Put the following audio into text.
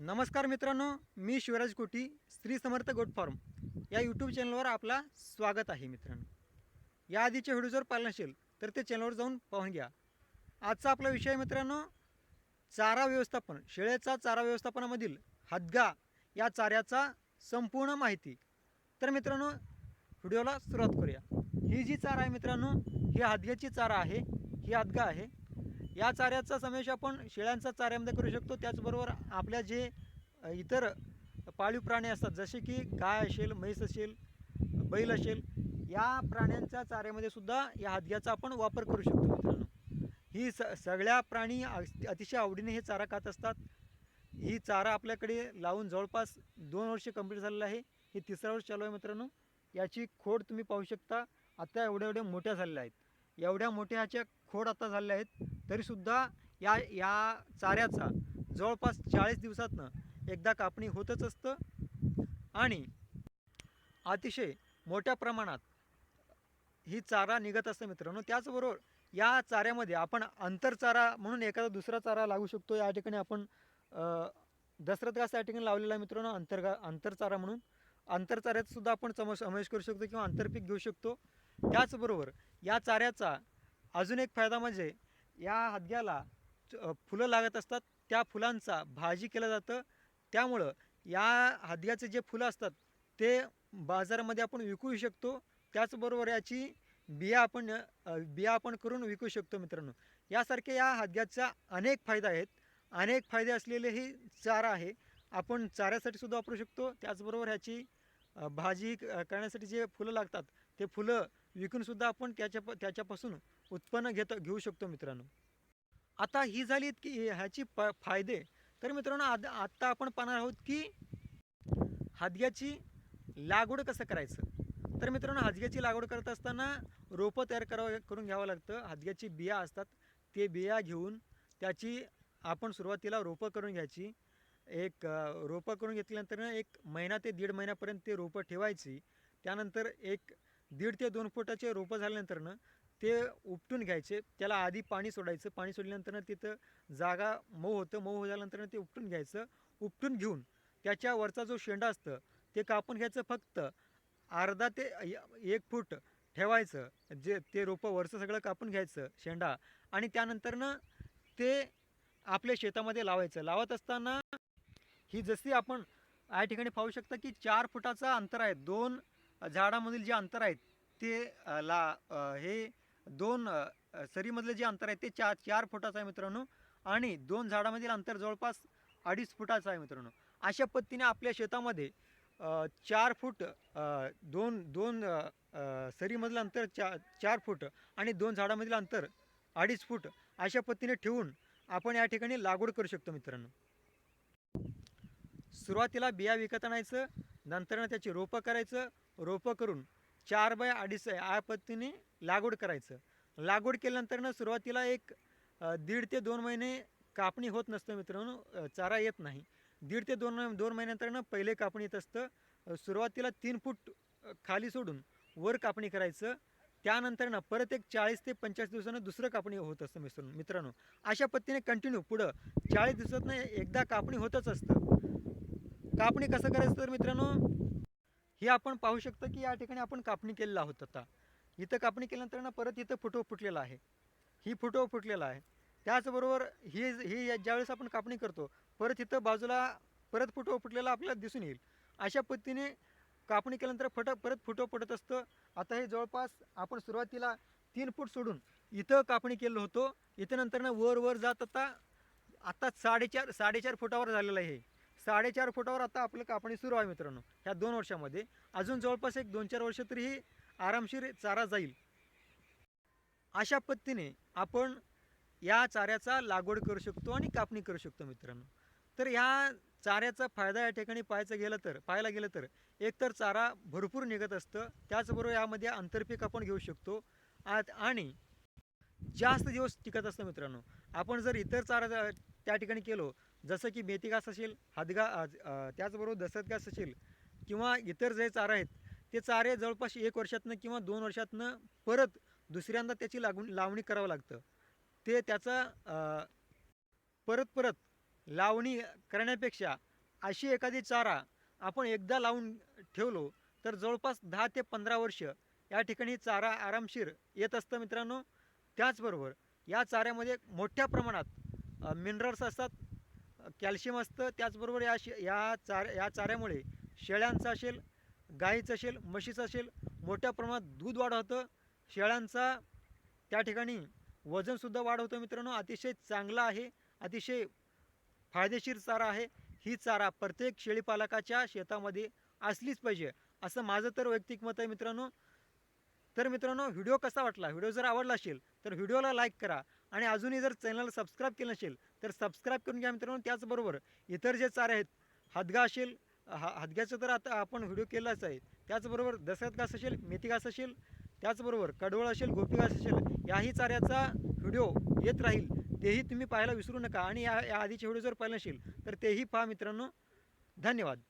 नमस्कार मित्रांनो मी शिवराज कोटी श्री समर्थ गोट फॉर्म. या यूट्यूब चॅनलवर आपला स्वागत आहे मित्रांनो. या आधीचे व्हिडिओ जर पाहिलं नसेल तर ते चॅनलवर जाऊन पाहून घ्या. आजचा आपला विषय आहे मित्रांनो चारा व्यवस्थापन. शेळ्याचा चारा व्यवस्थापनामधील हदगा या चाऱ्याचा संपूर्ण माहिती. तर मित्रांनो व्हिडिओला सुरुवात करूया. ही जी चारा आहे मित्रांनो ही हदग्याची चारा आहे ही हदगा आहे. या चाऱ्याचा समावेश आपण शेळ्यांचा चाऱ्यामध्ये करू शकतो. त्याचबरोबर आपल्या जे इतर पाळीव प्राणी असतात जसे की गाय असेल म्हैस असेल बैल असेल या प्राण्यांच्या चाऱ्यामध्ये सुद्धा या हदग्याचा आपण वापर करू शकतो मित्रांनो. ही स सगळ्या प्राणी अतिशय आवडीने हे चारा खात असतात. ही चारा आपल्याकडे लावून जवळपास दोन वर्ष कंप्लीट झालेलं आहे. हे तिसरा वर्ष चालू आहे मित्रांनो. याची खोड तुम्ही पाहू शकता. आता एवढ्या एवढ्या मोठ्या झालेल्या आहेत. एवढ्या मोठ्या ह्याच्या खोड आता झालेल्या आहेत. तरीसुद्धा या या चाऱ्याचा जवळपास चाळीस दिवसातनं एकदा कापणी होतच असतं. आणि अतिशय मोठ्या प्रमाणात ही चारा निघत असतं मित्रांनो. त्याचबरोबर या चाऱ्यामध्ये आपण आंतरचारा म्हणून एखादा दुसरा चारा लागू शकतो. या ठिकाणी आपण अ, दसरथ घास या ठिकाणी लावलेला आहे मित्रांनो आंतरगा आंतरचारा म्हणून. आंतरचाऱ्यात सुद्धा आपण सम समावेश करू शकतो किंवा आंतरपीक घेऊ शकतो. त्याचबरोबर या चाऱ्याचा अजून एक फायदा म्हणजे या हदग्याला च- फुलं लागत असतात. त्या फुलांचा भाजी केलं जातं. त्यामुळं या हदग्याचे जे फुलं असतात ते बाजारामध्ये आपण विकू शकतो. त्याचबरोबर याची बिया आपण बिया आपण करून विकू शकतो मित्रांनो. यासारखे या हदग्याचा अनेक फायदा आहेत. अनेक फायदे असलेले ही चारा आहे. आपण चाऱ्यासाठी सुद्धा वापरू शकतो. त्याचबरोबर ह्याची भाजी करण्यासाठी जे फुलं लागतात ते फुलं विकूनसुद्धा आपण त्याच्या त्याच्यापासून उत्पन्न घेत घेऊ शकतो मित्रांनो. आता ही झाली की ह्याची प फायदे. तर मित्रांनो आद आत्ता आपण पाहणार आहोत की हादग्याची लागवड कसं करायचं? तर मित्रांनो हदग्याची लागवड करत असताना रोपं तयार करावं करून घ्यावं लागतं. हदग्याची बिया असतात ते बिया घेऊन त्याची आपण सुरुवातीला रोपं करून घ्यायची. एक रोपं करून घेतल्यानंतर एक महिना ते दीड महिन्यापर्यंत ते रोपं ठेवायची. त्यानंतर एक दीड ते दोन फुटाचे रोपं झाल्यानंतरनं ते उपटून घ्यायचे. त्याला आधी पाणी सोडायचं. पाणी सोडल्यानंतर तिथं जागा मऊ होतं. मऊ झाल्यानंतर ते उपटून घ्यायचं. उपटून घेऊन त्याच्या वरचा जो शेंडा असतं ते कापून घ्यायचं फक्त. अर्धा ते य- एक फूट ठेवायचं. जे ते रोपं वरचं सगळं कापून घ्यायचं शेंडा. आणि त्यानंतरनं ते आपल्या शेतामध्ये लावायचं. लावत असताना ही जशी आपण या ठिकाणी पाहू शकता की चार फुटाचा अंतर आहे. दोन झाडामधील जे अंतर आहेत ते ला हे दोन सरीमधलं जे अंतर आहे ते चार चार फुटाचं आहे मित्रांनो. आणि दोन झाडामधील अंतर जवळपास अडीच फुटाचं आहे मित्रांनो. अशा पद्धतीने आपल्या शेतामध्ये चार फूट दोन दोन सरीमधलं अंतर चा चार फूट आणि दोन झाडामधील अंतर अडीच फूट अशा पद्धतीने ठेवून आपण या ठिकाणी लागवड करू शकतो मित्रांनो. सुरुवातीला बिया विकत आणायचं नंतरनं त्याची रोपं करायचं रोपं करून चार बाय अडीच या पद्धतीने लागवड करायचं. लागवड केल्यानंतर सुरुवातीला एक दीड ते दोन महिने कापणी होत नसतं मित्रांनो चारा येत नाही. दीड ते दोन दोन महिन्यानंतर पहिले कापणी येत असतं. सुरुवातीला तीन फूट खाली सोडून वर कापणी करायचं. त्यानंतर ना परत एक चाळीस ते पंचेचाळीस दिवसानं दुसरं कापणी होत असतं मित्रांनो मित्रांनो. अशा पद्धतीने कंटिन्यू पुढं चाळीस दिवसातनं एकदा कापणी होतच असतं. कापणी कसं करायचं तर मित्रांनो हे आपण पाहू शकतो की या ठिकाणी आपण कापणी केलेला आहोत आता. इथं कापणी केल्यानंतर ना परत इथं फुटो फुटलेला आहे. ही फुटो फुटलेला आहे. त्याचबरोबर ही ही या- ज्यावेळेस आपण कापणी करतो परत इथं बाजूला परत फुटो फुटलेला आपल्याला दिसून येईल. अशा पद्धतीने कापणी केल्यानंतर फट परत फुटो फुटत असतं. आता हे जवळपास आपण सुरुवातीला तीन फूट सोडून इथं कापणी केलं होतो. इथं नंतर ना वर वर जात आता आता साडेचार साडेचार फुटावर झालेलं आहे हे. साडेचार फुटावर आता आपलं कापणी सुरू आहे मित्रांनो ह्या दोन वर्षामध्ये. अजून जवळपास एक दोन चार वर्ष तरी ही आरामशीर चारा जाईल. अशा पद्धतीने आपण या चाऱ्याचा लागवड करू शकतो आणि कापणी करू शकतो मित्रांनो. तर ह्या चाऱ्याचा फायदा या ठिकाणी पाहायचं गेलं तर पाहायला गेलं तर एकतर चारा भरपूर निघत असतं. त्याचबरोबर यामध्ये आंतरपीक आपण घेऊ शकतो. आत- आणि जास्त दिवस टिकत असतं मित्रांनो. आपण जर इतर चारा त्या ठिकाणी केलो जसं की मेथी घास असेल हदगा त्याचबरोबर दसत घास असेल किंवा इतर जे चारा आहेत ते चारे जवळपास एक वर्षातनं किंवा दोन वर्षातनं परत दुसऱ्यांदा त्याची लागून लावणी करावं लागतं. ते त्याचा परत परत लावणी करण्यापेक्षा अशी एखादी चारा आपण एकदा लावून ठेवलो तर जवळपास दहा ते पंधरा वर्ष या ठिकाणी चारा आरामशीर येत असतं मित्रांनो. त्याचबरोबर या चाऱ्यामध्ये मोठ्या प्रमाणात मिनरल्स असतात कॅल्शियम असतं त्याचबरोबर या शे या चार या चाऱ्यामुळे शेळ्यांचं असेल गाईचं असेल म्हशीचं असेल मोठ्या प्रमाणात दूध वाढ होतं. शेळ्यांचा त्या ठिकाणी वजनसुद्धा वाढ होतं मित्रांनो. अतिशय चांगला आहे अतिशय फायदेशीर चारा आहे. ही चारा प्रत्येक शेळीपालकाच्या शेतामध्ये असलीच पाहिजे असं माझं तर वैयक्तिक मत आहे मित्रांनो. तर मित्रांनो व्हिडिओ कसा वाटला? व्हिडिओ जर आवडला असेल तर व्हिडिओला लाईक करा. आणि अजूनही जर चॅनलला सबस्क्राईब केलं नसेल तर सबस्क्राईब करून घ्या मित्रांनो. त्याचबरोबर इतर जे चारे आहेत हदगा असेल हा हदग्याचं तर आता आपण व्हिडिओ केलाच आहे. त्याचबरोबर दसऱ्यात घास असेल मेथी घास असेल त्याचबरोबर कडवळ असेल गोपी घास असेल याही चाऱ्याचा व्हिडिओ येत राहील. तेही तुम्ही पाहायला विसरू नका. आणि या या आधीचे व्हिडिओ जर पाहिलं नसेल तर तेही पहा मित्रांनो. धन्यवाद.